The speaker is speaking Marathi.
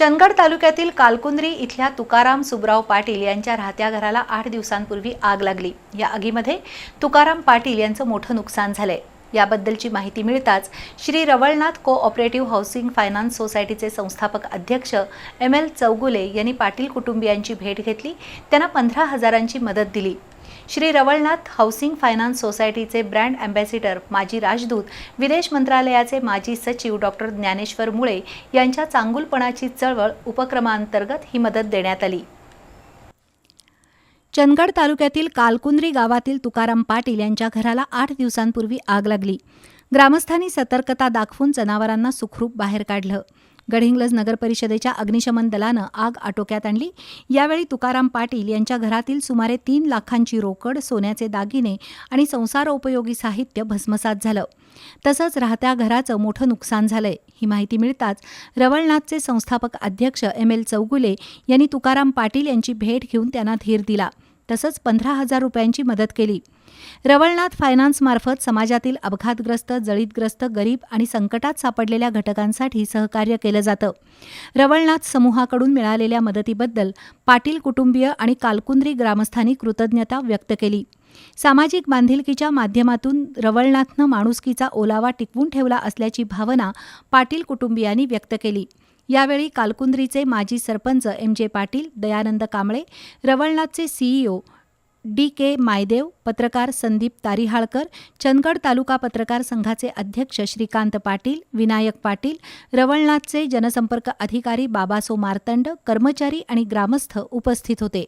चंदगड तालुक्यातील कालकुंद्री इथल्या तुकाराम सुबराव पाटील यांच्या राहत्या घराला आठ दिवसांपूर्वी आग लागली. या आगीमध्ये तुकाराम पाटील यांचं मोठं नुकसान झालंय. याबद्दलची माहिती मिळताच श्री रवळनाथ को ऑपरेटिव्ह हाऊसिंग फायनान्स सोसायटीचे संस्थापक अध्यक्ष एम एल चौगुले यांनी पाटील कुटुंबियांची भेट घेतली. त्यांना पंधरा हजारांची मदत दिली. श्री रवळनाथ हाऊसिंग फायनान्स सोसायटीचे ब्रँड अँबॅसिडर माजी राजदूत विदेश मंत्रालयाचे माजी सचिव डॉक्टर ज्ञानेश्वर मुळे यांच्या चांगुलपणाची चळवळ उपक्रमांतर्गत ही मदत देण्यात आली. चंदगड तालुक्यातील कालकुंद्री गावातील तुकाराम पाटील यांच्या घराला आठ दिवसांपूर्वी आग लागली. ग्रामस्थांनी सतर्कता दाखवून जनावरांना सुखरूप बाहेर काढलं. गडहिंग्लज नगर परिषदेच्या अग्निशमन दलानं आग आटोक्यात आणली. यावेळी तुकाराम पाटील यांच्या घरातील सुमारे तीन लाखांची रोकड सोन्याचे दागिने आणि संसारोपयोगी साहित्य भस्मसात झालं. तसंच राहत्या घराचं मोठं नुकसान झालंय. ही माहिती मिळताच रवळनाथचे संस्थापक अध्यक्ष एम एल चौगुले यांनी तुकाराम पाटील यांची भेट घेऊन त्यांना धीर दिला. तसंच पंधरा हजार रुपयांची मदत केली. रवळनाथ फायनान्समार्फत समाजातील अपघातग्रस्त जळीतग्रस्त गरीब आणि संकटात सापडलेल्या घटकांसाठी सहकार्य केलं जातं. रवळनाथ समूहाकडून मिळालेल्या मदतीबद्दल पाटील कुटुंबीय आणि कालकुंद्री ग्रामस्थांनी कृतज्ञता व्यक्त केली. सामाजिक बांधिलकीच्या माध्यमातून रवळनाथनं माणुसकीचा ओलावा टिकवून ठेवला असल्याची भावना पाटील कुटुंबियांनी व्यक्त केली. यावेळी कालकुंद्रीचे माजी सरपंच एम जे पाटील दयानंद कांबळे रवळनाथचे सीईओ डी के मायदेव पत्रकार संदीप तारिहाळकर चंदगड तालुका पत्रकार संघाचे अध्यक्ष श्रीकांत पाटील विनायक पाटील रवळनाथचे जनसंपर्क अधिकारी बाबासो मार्तंड कर्मचारी आणि ग्रामस्थ उपस्थित होते.